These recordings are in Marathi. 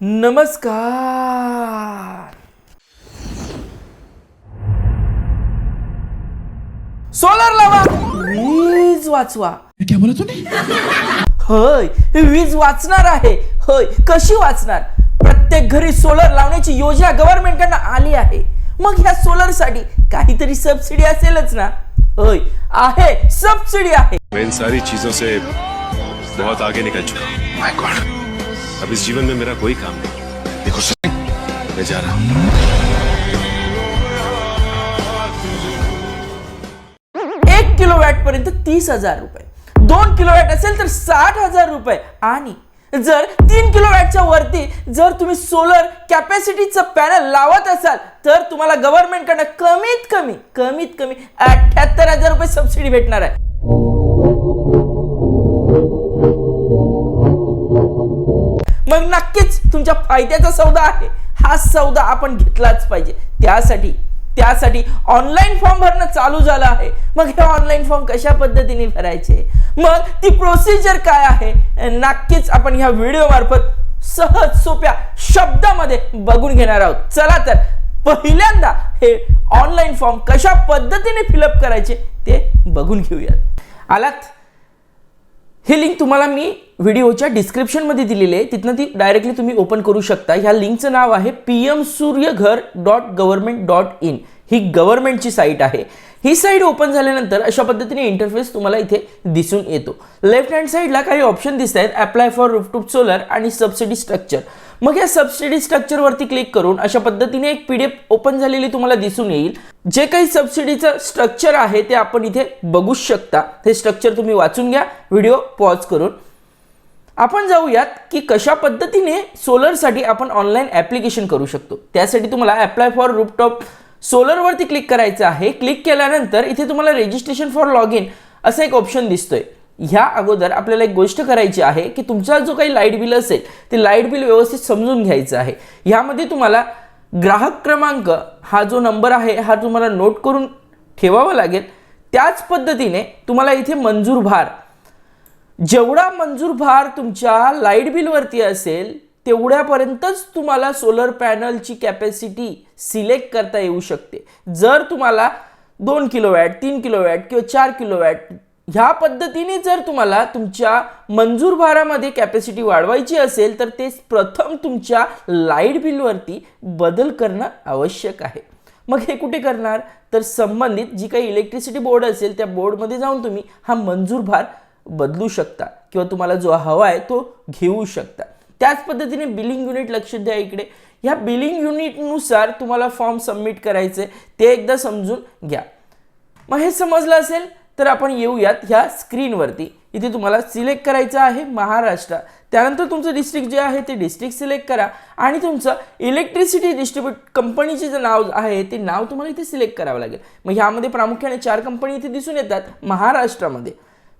नमस्कार. सोलर लावा. वीज वाचवा. क्या बोला तूने? होय वीज वाचणार आहे. होय कशी वाचणार? प्रत्येक घरी सोलर लावण्याची योजना गव्हर्नमेंटकडनं आली आहे. मग ह्या सोलरसाठी काहीतरी सबसिडी असेलच ना? होय आहे सबसिडी आहे. मैं इन सारी चीजों से बहुत आगे निकल चुका हूँ. माय गॉड अब इस जीवन में मेरा कोई काम नहीं। देखो सुन मैं जा रहा हूँ। एक किलो वॅट पर्यंत तीस हजार रुपये. दोन किलो वॅट असेल तर साठ हजार रुपये. आणि जर तीन किलो वॅटच्या वरती जर तुम्ही सोलर कॅपॅसिटीचं पॅनल लावत असाल तर तुम्हाला गव्हर्नमेंटकडनं कमीत कमी कमीत कमी अठ्याहत्तर हजार रुपये सबसिडी भेटणार आहे. तुमच्या फायद्याचा सौदा आहे. हा सौदा आपण घेतलाच पाहिजे. त्यासाठी त्यासाठी ऑनलाईन फॉर्म भरणं चालू झालं आहे. मग हे ऑनलाईन फॉर्म कशा पद्धतीने भरायचे? मग ती प्रोसिजर काय आहे? नक्कीच आपण ह्या व्हिडिओ मार्फत सहज सोप्या शब्दामध्ये बघून घेणार आहोत. चला तर पहिल्यांदा हे ऑनलाईन फॉर्म कशा पद्धतीने फिलअप करायचे ते बघून घेऊयात. आलात? ही लिंक तुम्हाला मी व्हिडिओच्या डिस्क्रिप्शनमध्ये दिलेली आहे. तिथनं ती डायरेक्टली तुम्ही ओपन करू शकता. ह्या लिंकचं नाव आहे P M Suryaghar dot government dot in ही गव्हर्नमेंटची साईट आहे. ही साईट ओपन झाल्यानंतर अशा पद्धतीने इंटरफेस तुम्हाला इथे दिसून येतो. लेफ्ट हँड साईडला काही ऑप्शन दिसत आहेत. अप्लाय फॉर रुफटूप सोलर आणि सबसिडी स्ट्रक्चर मग या सबसिडी स्ट्रक्चरवरती क्लिक करून अशा पद्धतीने एक पी डी एफ ओपन झालेली तुम्हाला दिसून येईल. जे काही सबसिडीचं स्ट्रक्चर आहे ते आपण इथे बघू शकता. हे स्ट्रक्चर तुम्ही वाचून घ्या. व्हिडिओ पॉज करून. आपण जाऊयात की कशा पद्धतीने सोलरसाठी आपण ऑनलाईन ॲप्लिकेशन करू शकतो. त्यासाठी तुम्हाला ॲप्लाय फॉर रूपटॉप सोलरवरती क्लिक करायचं आहे. क्लिक केल्यानंतर इथे तुम्हाला रेजिस्ट्रेशन फॉर लॉग इन असं एक ऑप्शन दिसतोय. ह्या अगोदर आपल्याला एक गोष्ट करायची आहे की तुमचा जो काही लाइट बिल असेल ते लाइट बिल व्यवस्थित समजून घ्यायचं आहे. ह्यामध्ये तुम्हाला ग्राहक क्रमांक हा जो नंबर आहे हा तुम्हाला नोट करून ठेवावा लागेल. त्याच पद्धतीने तुम्हाला इथे मंजूर भार जेवढा मंजूर भार तुमच्या लाइट बिलवरती असेल तेवढ्यापर्यंतच तुम्हाला सोलर पॅनलची कॅपॅसिटी सिलेक्ट करता येऊ शकते. जर तुम्हाला दोन किलो वॅट तीन किलो वॅट किंवा चार किलो वॅट ह्या पद्धतीने जर तुम्हाला तुमच्या मंजूर भारामध्ये कॅपॅसिटी वाढवायची असेल तर ते प्रथम तुमच्या लाइट बिलवरती बदल करणं आवश्यक आहे. मग हे कुठे करणार? तर संबंधित जी काही इलेक्ट्रिसिटी बोर्ड असेल त्या बोर्डमध्ये जाऊन तुम्ही हा मंजूर भार बदलू शकता किंवा तुम्हाला जो हवा आहे तो घेऊ शकता. त्याच पद्धतीने बिलिंग युनिट लक्ष द्या इकडे. ह्या बिलिंग युनिटनुसार तुम्हाला फॉर्म सबमिट करायचे ते एकदा समजून घ्या. मग हे समजलं असेल तर आपण येऊयात ह्या स्क्रीनवरती इथे तुम्हाला सिलेक्ट करायचं आहे महाराष्ट्र. त्यानंतर तुमचं डिस्ट्रिक्ट जे आहे ते डिस्ट्रिक्ट सिलेक्ट करा. आणि तुमचं इलेक्ट्रिसिटी डिस्ट्रीब्यूट कंपनीचे जे नाव आहे ते नाव तुम्हाला इथे सिलेक्ट करावं लागेल. मग ह्यामध्ये प्रामुख्याने चार कंपनी इथे दिसून येतात महाराष्ट्रामध्ये.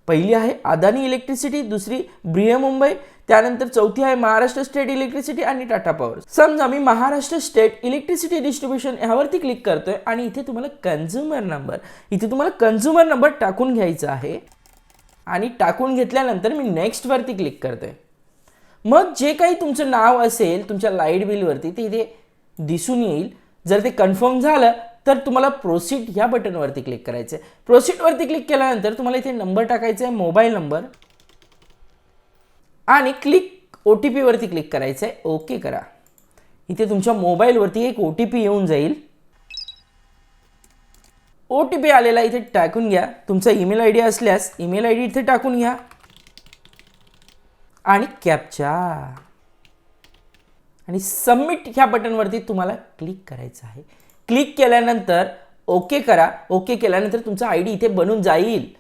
पहिली आहे अदानी इलेक्ट्रिसिटी दुसरी ब्रिहे मुंबई त्यानंतर चौथी आहे महाराष्ट्र स्टेट इलेक्ट्रिसिटी आणि टाटा पॉवर समजा मी महाराष्ट्र स्टेट इलेक्ट्रिसिटी डिस्ट्रीब्युशन ह्यावरती क्लिक करतोय आणि इथे तुम्हाला कन्झ्युमर नंबर इथे तुम्हाला कन्झ्युमर नंबर टाकून घ्यायचा आहे. आणि टाकून घेतल्यानंतर मी नेक्स्टवरती क्लिक करतोय. मग जे काही तुमचं नाव असेल तुमच्या लाइट बिलवरती ते इथे दिसून येईल. जर ते कन्फर्म झालं तर तुम्हाला प्रोसीड ह्या बटनवरती क्लिक करायचं आहे प्रोसीडवरती क्लिक केल्यानंतर तुम्हाला इथे नंबर टाकायचा आहे मोबाईल नंबर आणि क्लिक ओ टी पीवरती क्लिक करायचं आहे ओके करा. इथे तुमच्या मोबाईलवरती एक ओ टी पी येऊन जाईल. ओ टी पी आलेला इथे टाकून घ्या. तुमचा ईमेल आय डी असल्यास ईमेल आय डी इथे टाकून घ्या. आणि कॅपचा आणि सबमिट ह्या बटनवरती तुम्हाला क्लिक करायचं आहे. क्लिक केल्यानंतर ओके करा. ओके केल्यानंतर तुमचा आय डी इथे बनून जाईल.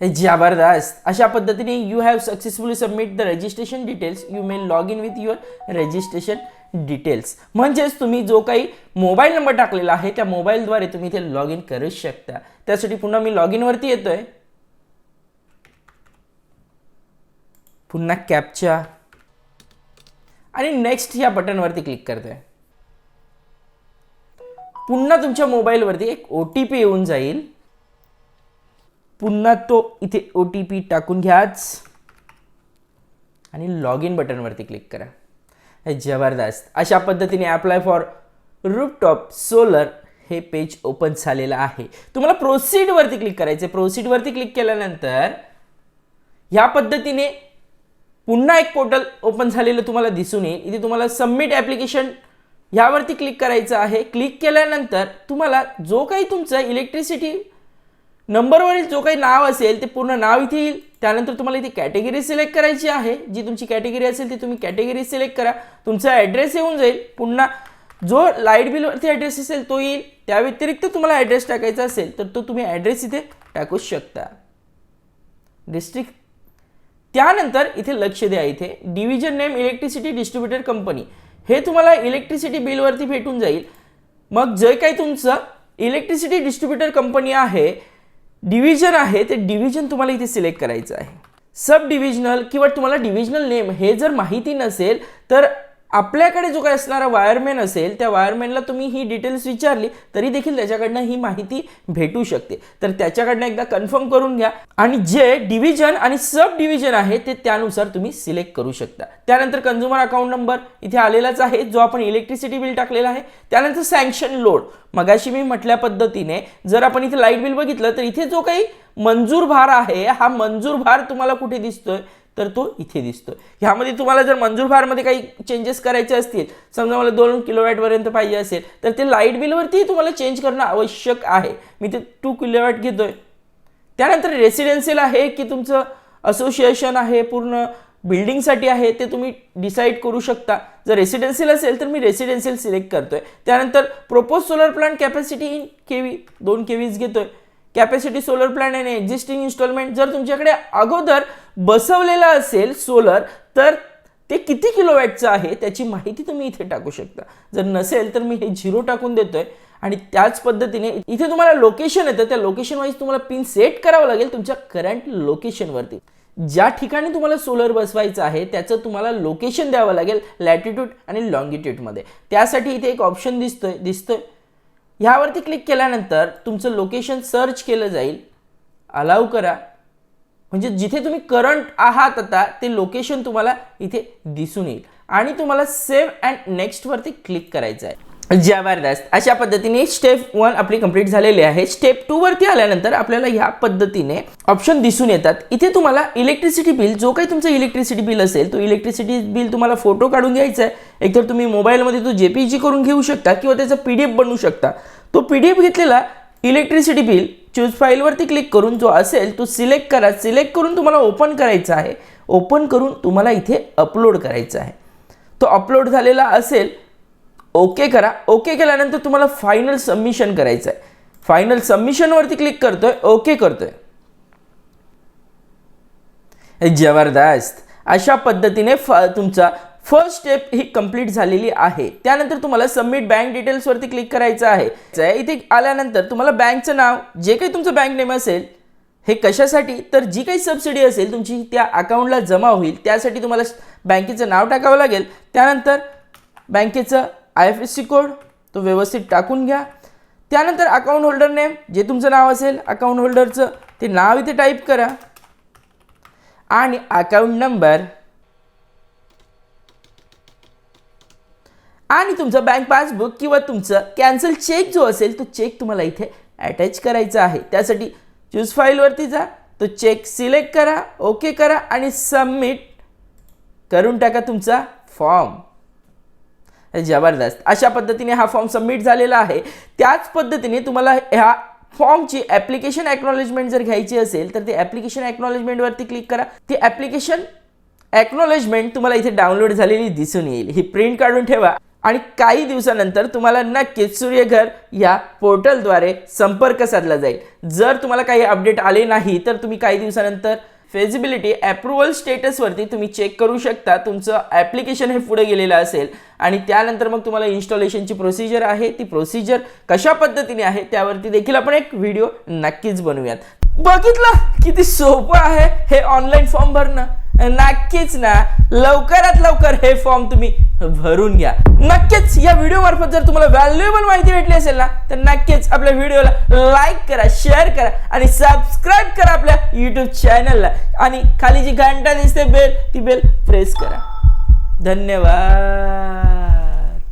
जबरदस्त. अशा पद्धतीने you have successfully submit the registration details you may log in with your registration details म्हणजेच तुम्ही जो काही मोबाईल नंबर टाकलेला आहे त्या मोबाईलद्वारे तुम्ही इथे लॉग इन करू शकता. त्यासाठी पुन्हा मी लॉग इनवरती येतोय. पुन्हा कॅपच्या आणि नेक्स्ट या बटनवरती क्लिक करतोय. पुन्हा तुमच्या मोबाईलवरती एक ओ टी पी येऊन जाईल. पुन्हा तो इथे ओ टी पी टाकून घ्याच आणि लॉग इन बटनवरती क्लिक करा. हे जबरदस्त. अशा पद्धतीने अप्लाय फॉर रूपटॉप सोलर हे पेज ओपन झालेलं आहे. तुम्हाला प्रोसीडवरती क्लिक करायचं प्रोसीडवरती क्लिक केल्यानंतर ह्या पद्धतीने पुन्हा एक पोर्टल ओपन झालेलं तुम्हाला दिसून येईल. इथे तुम्हाला सबमिट ॲप्लिकेशन ह्यावरती क्लिक करायचं आहे. क्लिक केल्यानंतर तुम्हाला जो काही तुमचं इलेक्ट्रिसिटी नंबरवरील जो काही नाव असेल ते पूर्ण नाव इथे येईल. त्यानंतर तुम्हाला इथे कॅटेगरी सिलेक्ट करायची आहे. जी तुमची कॅटेगरी असेल ती तुम्ही कॅटेगरी सिलेक्ट करा. तुमचा ॲड्रेस येऊन जाईल. पुन्हा जो लाइट बिलवरती ॲड्रेस असेल तो येईल. त्या व्यतिरिक्त तुम्हाला ॲड्रेस टाकायचा असेल तर तो तुम्ही ॲड्रेस इथे टाकू शकता. डिस्ट्रिक्ट त्यानंतर इथे लक्ष द्या इथे. Division name electricity distributor company हे तुम्हाला इलेक्ट्रिसिटी बिलवरती भेटून जाईल. मग जे काही तुमचं इलेक्ट्रिसिटी डिस्ट्रीब्युटर कंपनी आहे डिव्हिजन आहे ते डिव्हिजन तुम्हाला इथे सिलेक्ट करायचं आहे. सब डिव्हिजनल किंवा तुम्हाला डिव्हिजनल नेम हे जर माहिती नसेल तर आपल्याकडे जो काही असणारा वायरमॅन असेल त्या वायरमॅनला तुम्ही ही डिटेल्स विचारली तरी देखील त्याच्याकडनं ही माहिती भेटू शकते. तर त्याच्याकडनं एकदा कन्फर्म करून घ्या. आणि जे डिव्हिजन आणि सब डिव्हिजन आहे ते त्यानुसार तुम्ही सिलेक्ट करू शकता. त्यानंतर कन्झ्युमर अकाउंट नंबर इथे आलेलाच आहे जो आपण इलेक्ट्रिसिटी बिल टाकलेला आहे. त्यानंतर सँक्शन लोड मगाशी मी म्हटल्या पद्धतीने जर आपण इथे लाइट बिल बघितलं तर इथे जो काही मंजूर भार आहे हा मंजूर भार तुम्हाला कुठे दिसतोय? तर तो इथे दिसतो ह्यामध्ये तुम्हाला जर मंजूर फारमध्ये काही चेंजेस करायचे असतील समजा मला दोन किलोवॅटपर्यंत पाहिजे असेल तर ते लाइट बिलवरतीही तुम्हाला चेंज करणं आवश्यक आहे. मी ते टू किलोवॅट घेतोय. त्यानंतर रेसिडेन्शियल आहे की तुमचं असोसिएशन आहे पूर्ण बिल्डिंगसाठी आहे ते तुम्ही डिसाईड करू शकता. जर रेसिडेन्शियल असेल तर मी रेसिडेन्शियल सिलेक्ट करतोय. त्यानंतर propose solar plant capacity in KV दोन केवीज घेतोय. कॅपॅसिटी सोलर प्लॅन आणि एक्झिस्टिंग इन्स्टॉलमेंट जर तुमच्याकडे अगोदर बसवलेला असेल सोलर तर ते किती किलोवॅटचं आहे त्याची माहिती तुम्ही इथे टाकू शकता. जर नसेल तर मी हे झिरो टाकून देतोय आणि त्याच पद्धतीने इथे तुम्हाला लोकेशन येतं त्या लोकेशन वाईज तुम्हाला पिन सेट करावं लागेल तुमच्या करंट लोकेशनवरती ज्या ठिकाणी तुम्हाला सोलर बसवायचं आहे त्याचं तुम्हाला लोकेशन द्यावं लागेल लॅटिट्यूड आणि लॉंगिट्यूडमध्ये त्यासाठी इथे एक ऑप्शन दिसतोय दिसतोय. ह्यावरती क्लिक केल्यानंतर तुमचं लोकेशन सर्च केलं जाईल. अलाव करा. म्हणजे जिथे तुम्ही करंट आहात आता ते लोकेशन तुम्हाला इथे दिसून येईल. आणि तुम्हाला सेव्ह अँड नेक्स्टवरती क्लिक करायचं आहे. जबरदस्त अशा पद्धतीने स्टेप वन आपली कंप्लीट झालेली आहे. स्टेप टू वरती आल्यानंतर आपल्याला ह्या पद्धतीने ऑप्शन दिसून येतात. इथे तुम्हाला इलेक्ट्रिसिटी बिल जो काही तुमचं इलेक्ट्रिसिटी बिल असेल तो इलेक्ट्रिसिटी बिल तुम्हाला फोटो काढून घ्यायचा आहे. एकतर तुम्ही मोबाईलमध्ये तो जे पी जी करून घेऊ शकता किंवा त्याचा पी डी एफ बनवू शकता. तो पी डी एफ घेतलेला इलेक्ट्रिसिटी बिल चूज फाईलवरती क्लिक करून जो असेल तो सिलेक्ट करा. सिलेक्ट करून तुम्हाला ओपन करायचा आहे. ओपन करून तुम्हाला इथे अपलोड करायचा आहे. तो अपलोड झालेला असेल ओके करा. ओके केल्यानंतर तुम्हाला फायनल सबमिशन करायचं आहे फायनल सबमिशनवरती क्लिक करतोय. ओके करतोय. जबरदस्त. अशा पद्धतीने फ तुमचा फर्स्ट स्टेप ही कंप्लीट झालेली आहे. त्यानंतर तुम्हाला सबमिट बँक डिटेल्सवरती क्लिक करायचं आहे. इथे आल्यानंतर तुम्हाला बँकचं नाव जे काही तुमचं बँक नेम असेल हे कशासाठी? तर जी काही सबसिडी असेल तुमची त्या अकाउंटला जमा होईल त्यासाठी तुम्हाला बँकेचं नाव टाकावं लागेल. त्यानंतर बँकेचं I F S C code तो व्यवस्थित टाकून घ्या. त्यानंतर अकाउंट होल्डर नेम जे तुमचं नाव असेल अकाउंट होल्डरचं ते नाव इथे टाईप करा. आणि अकाउंट नंबर आणि तुमचं बँक पासबुक किंवा तुमचं कॅन्सल चेक जो असेल तो चेक तुम्हाला इथे अटॅच करायचा आहे. त्यासाठी चूज फाईलवरती जा तो चेक सिलेक्ट करा ओके करा आणि सबमिट करून टाका तुमचा फॉर्म जबरदस्त. अशा पद्धतीने हा फॉर्म सबमिट झालेला आहे. त्याच पद्धतीने तुम्हाला ह्या फॉर्मची ॲप्लिकेशन ॲक्नॉलेजमेंट जर घ्यायची असेल तर ते ॲप्लिकेशन ॲक्नॉलेजमेंटवरती क्लिक करा. ती ॲप्लिकेशन ॲक्नॉलेजमेंट तुम्हाला इथे डाउनलोड झालेली दिसून येईल. ही प्रिंट काढून ठेवा. आणि काही दिवसानंतर तुम्हाला नक्कीच सूर्यघर या पोर्टलद्वारे संपर्क साधला जाईल. जर तुम्हाला काही अपडेट आले नाही तर तुम्ही काही दिवसानंतर फेजिबिलिटी अप्रुव्हल स्टेटसवरती तुम्ही चेक करू शकता. तुमचं ॲप्लिकेशन हे पुढे गेलेलं असेल. आणि त्यानंतर मग तुम्हाला इन्स्टॉलेशनची प्रोसिजर आहे. ती प्रोसिजर कशा पद्धतीने आहे त्यावरती देखील आपण एक व्हिडिओ नक्कीच बनवूयात. बघितलं किती सोपं आहे हे ऑनलाईन फॉर्म भरणं. नक्कीच ना. लवकरात लवकर हे फॉर्म तुम्ही भरून घ्या. नक्कीच या व्हिडिओ मार्फत जर तुम्हाला व्हॅल्युएबल माहिती भेटली असेल ना तर नक्कीच आपल्या व्हिडिओला लाईक करा शेअर करा आणि सबस्क्राईब करा आपल्या युट्यूब चॅनलला आणि खाली जी घंटा दिसते बेल ती बेल प्रेस करा. धन्यवाद.